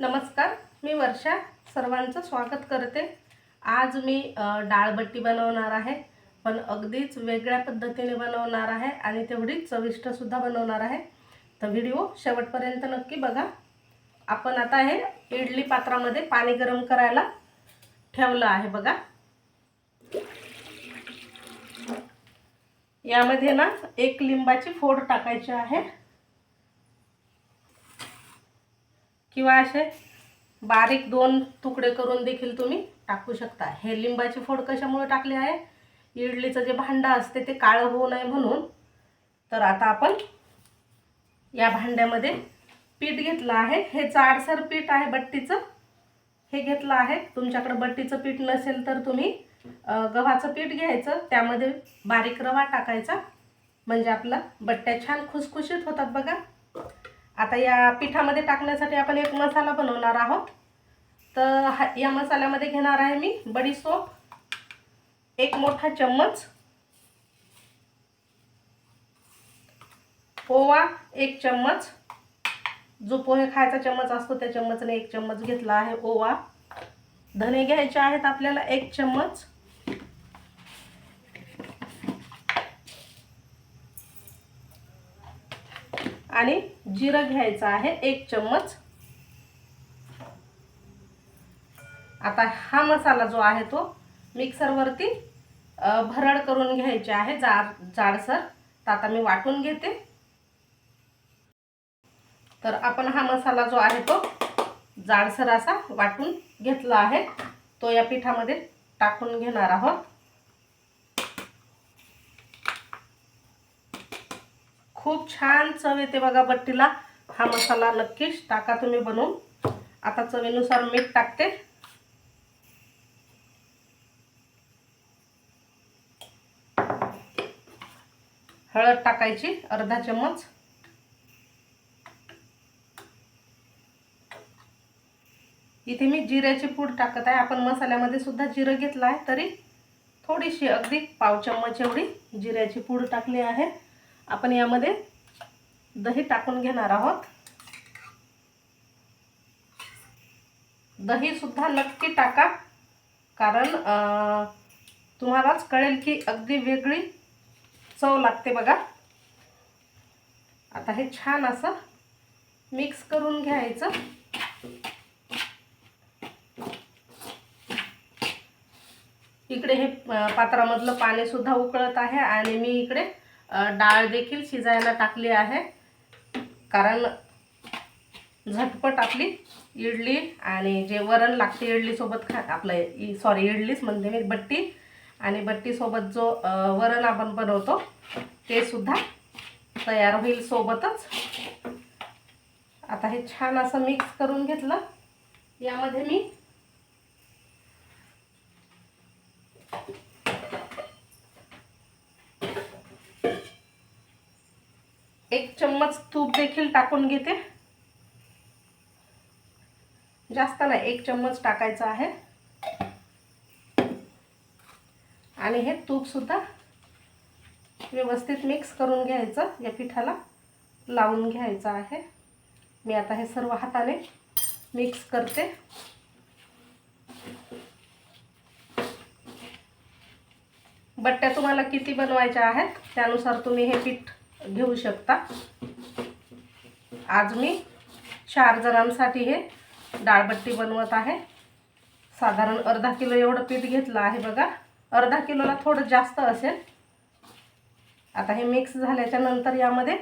नमस्कार मी वर्षा. सर्वांचं स्वागत करते. आज मी डाळबट्टी बनवणार आहे. पण अगदीच वेगळ्या पद्धतीने बनवणार आहे आणि तेवढीच चविष्टसुद्धा बनवणार आहे. तर व्हिडिओ शेवटपर्यंत नक्की बघा. आपण आता हे इडली पात्रामध्ये पाणी गरम करायला ठेवलं आहे बघा. यामध्ये ना एक लिंबाची फोड टाकायची आहे. किंवा असे बारीक दोन तुकडे करून देखील तुम्ही टाकू शकता. हे लिंबाची फोड कशामुळे टाकली आहे? इडलीचं जे भांडं असते ते काळं होऊ नये म्हणून. तर आता आपण या भांड्यामध्ये पीठ घेतलं आहे. हे जाडसर पीठ आहे बट्टीचं. हे घेतलं आहे. तुमच्याकडं बट्टीचं पीठ नसेल तर तुम्ही गव्हाचं पीठ घ्यायचं. त्यामध्ये बारीक रवा टाकायचा. म्हणजे आपला बट्ट्या छान खुसखुशीत होतात बघा. आता या पिठामध्ये टाकण्यासाठी आपण एक मसाला बनवणार आहोत. तर हा या मसाल्यामध्ये घेणार आहे मी बडीसोप एक मोठा चम्मच पोवा एक चम्मच. जो पोहे खायचा चम्मच असतो त्या चम्मचने एक चम्मच घेतला आहे ओवा. धने घ्यायचे आहेत आपल्याला एक चम्मच. आणि जिरं घ्यायचं आहे एक चम्मच. आता हा मसाला जो आहे तो मिक्सरवरती भरड करून घ्यायचे आहे जाड जाडसर. तर आता मी वाटून घेते. तर आपण हा मसाला जो आहे तो जाडसर असा वाटून घेतला आहे. तो या पिठामध्ये टाकून घेणार आहोत. खूप छान चव येते बघा बट्टीला. हा मसाला नक्कीच टाका तुम्ही बनवून. आता चवीनुसार मीठ टाकते. हळद टाकायची अर्धा चम्मच. इथे मी जिऱ्याची पूड टाकत आहे. आपण मसाल्यामध्ये सुद्धा जिरं घेतलं आहे तरी थोडीशी अगदी पाव चम्मच एवढी जिऱ्याची पूड टाकली आहे. आपण यामध्ये दही टाकून घेणार आहोत. दही सुद्धा नक्की टाका कारण तुम्हालाच कळेल की अगदी वेगळी चव लागते बघा. आता हे छान असं मिक्स करून घ्यायचं. इकडे हे पात्रामधलं पाणी सुद्धा उकळत आहे आणि मी इकडे डाळ देखील शिजायला टाकली आहे. कारण झटपट आपली इडली आणि जे वरण लागते इडलीसोबत खा आपलं सॉरी इडलीच म्हणते मी बट्टी आणि बट्टीसोबत जो वरण आपण बनवतो ते सुद्धा तयार होईल सोबतच. आता हे छान असं मिक्स करून घेतलं. यामध्ये मी एक चम्मच तूप देखील टाकून घेते. जास्त नाही एक चम्मच टाकायचं आहे. आणि हे तूप सुद्धा व्यवस्थित मिक्स करून घ्यायचं. या पिठाला लावून घ्यायचं आहे. मी आता हे सर्व हाताने मिक्स करते. बट्ट्या तुम्हाला किती बनवायच्या आहेत त्यानुसार तुम्ही हे पीठ घेऊ शकता. आज मी चार जणांसाठी हे डाळबट्टी बनवत आहे. साधारण अर्धा किलो एवढं पीठ घेतलं आहे बघा. अर्धा किलोला थोडं जास्त असेल. आता हे मिक्स झाल्याच्यानंतर यामध्ये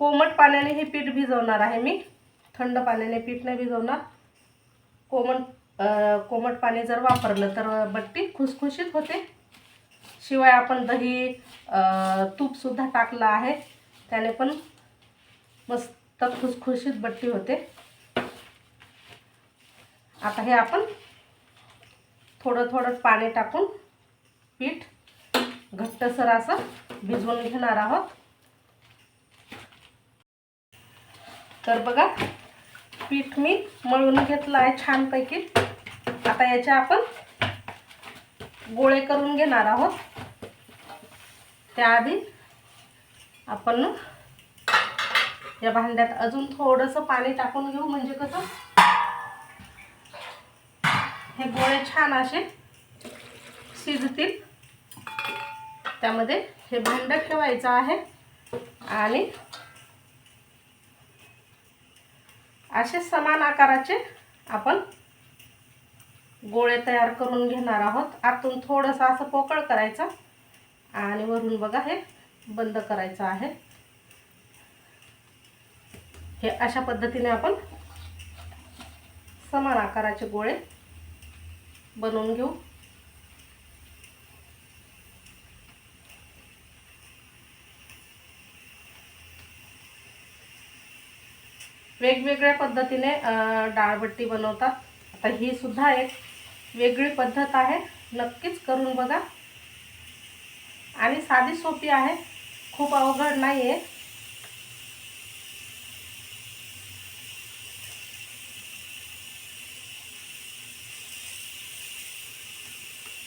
कोमट पाण्याने हे पीठ भिजवणार आहे मी. थंड पाण्याने पीठ नाही भिजवणार. कोमट कोमट पाणी जर वापरलं तर बट्टी खुसखुशीत होते. शिवाय आपण दही तूपसुद्धा टाकलं आहे. त्याने पण मस्त तर खुसखुशीत बट्टी होते. आता हे आपण थोडं थोडं पाणी टाकून पीठ घट्टसर असं भिजवून घेणार आहोत. तर बघा पीठ मी मळून घेतलं आहे छानपैकी. आता याचे आपण गोळे करून घेणार आहोत. त्याआधी आपण या भांड्यात अजून थोडंसं पाणी टाकून घेऊ. म्हणजे कसं? हे गोळे छान असे शिजतील. त्यामध्ये हे भांडं ठेवायचं आहे. आणि असे समान आकाराचे आपण गोळे तयार करून घेणार आहोत. आतून थोडंसं असं पोकळ करायचं. आणि वरून बघा हे बंद करायचं आहे. हे अशा पद्धतीने आपण समान आकाराचे गोळे बनवून घेऊ. वेगवेगळ्या पद्धतीने डाळबट्टी बनवतात. आता ही सुद्धा एक वेगळी पद्धत आहे. नक्कीच करून बघा. आणि साधी सोपी आहे. खूप अवघड नाही आहे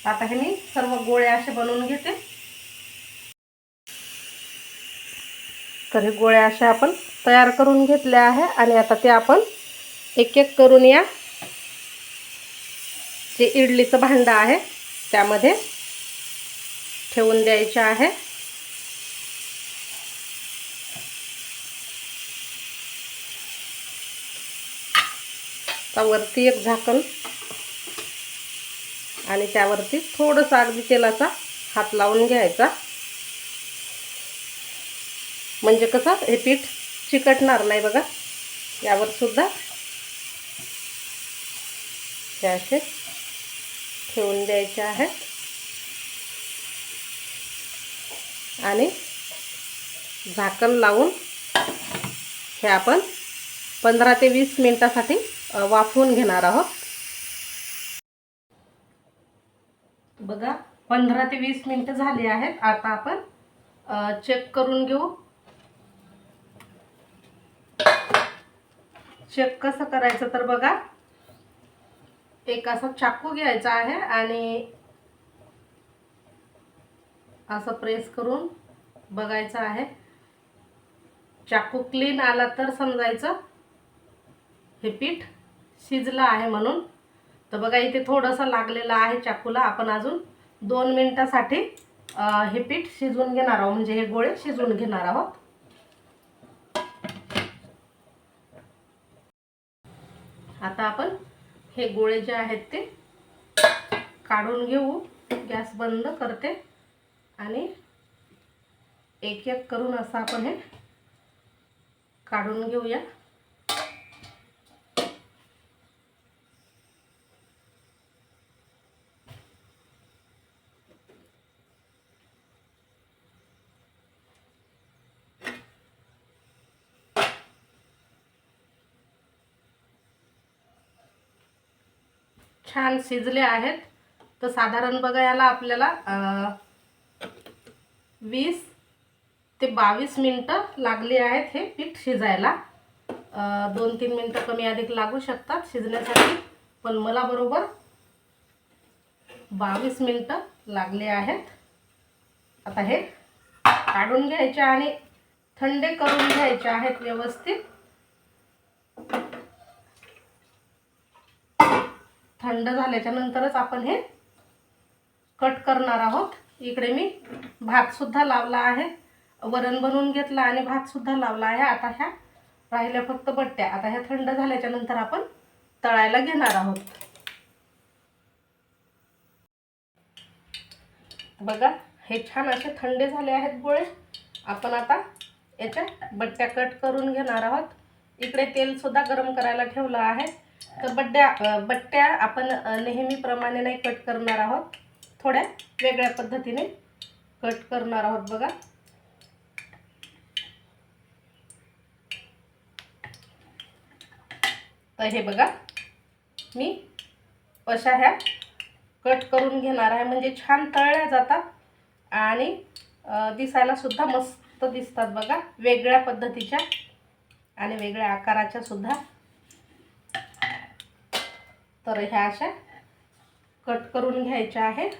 आता हे मी सर्व गोळे असे बनवून घेते. तर हे गोळे असे आपण तयार करून घेतले आहे आणि आता ते आपण एक एक करून या. जे इडलीचं भांडं आहे त्यामध्ये ठेवून द्यायचे आहे. वरती एक झाकण आणि त्यावरती थोडंसं अगदी तेलाचा हात लावून घ्यायचा. म्हणजे कसं हे पीठ चिकटणार नाही बघा. यावर सुद्धा हे असे ठेवून द्यायचे आहेत. आणि झाकण लावून हे आपण पंधरा ते वीस मिनटासाठी वाफवून घेणार आहोत. बघा पंधरा ते वीस मिनटं झाली आहेत. आता आपण चेक करून घेऊ. चेक कसं करायचं तर बघा. एक असा चाकू घ्यायचा आहे आणि असं प्रेस करून बघायचं आहे. चाकू क्लीन आला तर समजायचं. हे पीठ शिजलं आहे म्हणून. तर बघा इथे थोडंसं लागलेलं आहे चाकूला. आपण अजून दोन मिनटासाठी हे पीठ शिजवून घेणार आहोत. म्हणजे हे गोळे शिजवून घेणार आहोत. आता आपण हे गोळे जे आहेत ते काढून घेऊ. गॅस बंद करते. आणि एक एक करून असं आपण हे काढून घेऊया. छान शिजले आहेत. तर साधारण बघा याला आपल्याला वीस ते बावीस मिनटं लागली आहेत हे पीठ शिजायला. दोन तीन मिनटं कमी अधिक लागू शकतात शिजण्यासाठी पण मला बरोबर बावीस मिनटं लागले आहेत. आता हे काढून घ्यायचे आणि थंडे करून घ्यायचे आहेत व्यवस्थित. थंड झाल्याच्या नंतरच आपण हे कट करणार आहोत. इकडे मी भातसुद्धा लावला आहे. वरण बनवून घेतला आणि भातसुद्धा लावला आहे. आता ह्या राहिल्या फक्त बट्ट्या. आता ह्या थंड झाल्याच्यानंतर आपण तळायला घेणार आहोत. बघा हे छान असे थंडे झाले आहेत गोळे. आपण आता याच्या बट्ट्या कट करून घेणार आहोत. इकडे तेलसुद्धा गरम करायला ठेवलं आहे. तर बड्ड्या बट्ट्या आपण नेहमीप्रमाणे नाही कट करणार आहोत. थोड्या वेगळ्या पद्धतीने कट करणार आहोत बघा. तर हे बघा मी अशा ह्या कट करून घेणार आहे. म्हणजे छान तळल्या जातात आणि दिसायलासुद्धा दिसायला सुद्धा मस्त दिसतात बघा. वेगळ्या पद्धतीच्या आणि वेगळ्या आकाराच्या सुद्धा. तर ह्या अशा कट करून घ्यायच्या आहेत.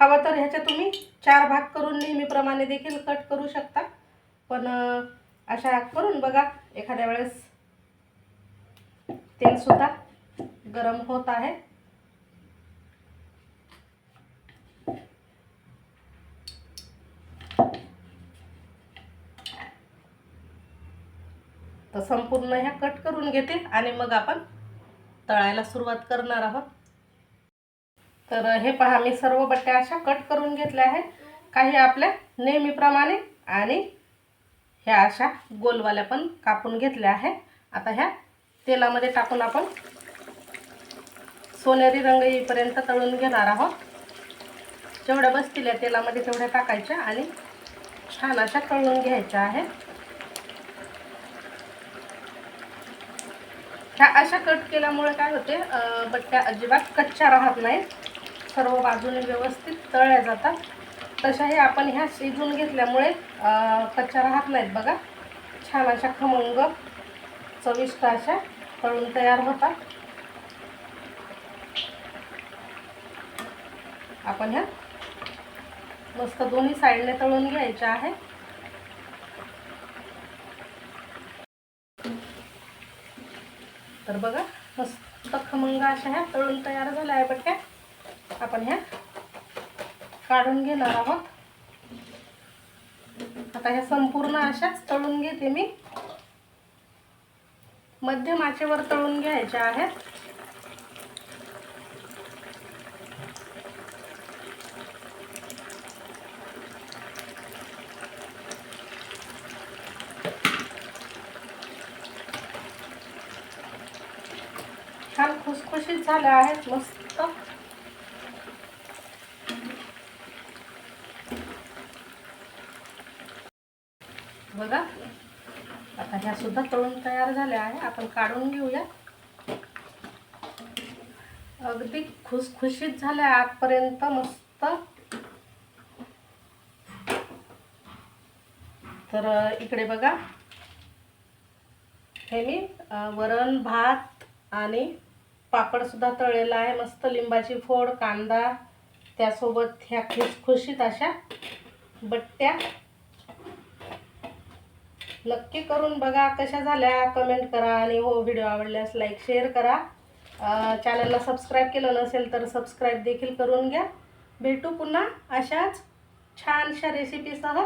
हवं तर ह्याच्या तुम्ही चार भाग करून नेहमीप्रमाणे देखील कट करू शकता. पण अशा करून बघा एखाद्या वेळेस तेलसुद्धा गरम होत आहे. तर संपूर्ण ह्या कट करून घेते आणि मग आपण तळायला सुरुवात करणार आहोत. तर हे पहा मी सर्व बट्ट्या अशा कट करून घेतल्या आहेत. काही आपल्या नेहमीप्रमाणे आणि ह्या अशा गोलवाल्या पण कापून घेतल्या आहे आता ह्या तेलामध्ये टाकून आपण सोनेरी रंग येईपर्यंत तळून घेणार आहोत. जेवढ्या बसतील या तेलामध्ये तेवढ्या टाकायच्या आणि छान अशा तळून घ्यायच्या आहेत. ह्या अशा कट केल्यामुळे काय होते बट्ट्या अजिबात कच्च्या राहत नाहीत. सर्व बाजूने व्यवस्थित तळल्या जातात. तशाही आपण ह्या शिजून घेतल्यामुळे कच्च्या राहत नाहीत बघा. छान अशा खमंग चविष्ट अशा तळून तयार होतात. आपण ह्या मस्त दोन्ही साईडने तळून घ्यायच्या आहे तर बघा मस्त खमंग अशा ह्या तळून तयार झाल्या आहे बट्ट्या आपण ह्या काढून घेणार आहोत. आता ह्या संपूर्ण अशाच तळून घेते मी. मध्यम आचेवर तळून घ्यायच्या आहेत छान खुसखुशीत झाल्या आहेत मस्त. बघा. आता ह्या सुद्धा तळून तयार झाल्या आहे. आपण काढून घेऊया. अगदी खुसखुशीत झाल्या आतपर्यंत. मस्त. तर इकडे बघा. हे मी वरण भात आणि पापडसुद्धा तळलेला आहे. मस्त लिंबाची फोड कांदा त्यासोबत ह्या खुसखुशीत अशा बट्ट्या. नक्की करून बघा कशा झाल्या. कमेंट करा आणि हो व्हिडिओ आवडल्यास लाईक शेअर करा. चॅनलला सबस्क्राईब केलं नसेल तर सबस्क्राईब देखील करून घ्या. भेटू पुन्हा अशाच छानशा रेसिपीसह.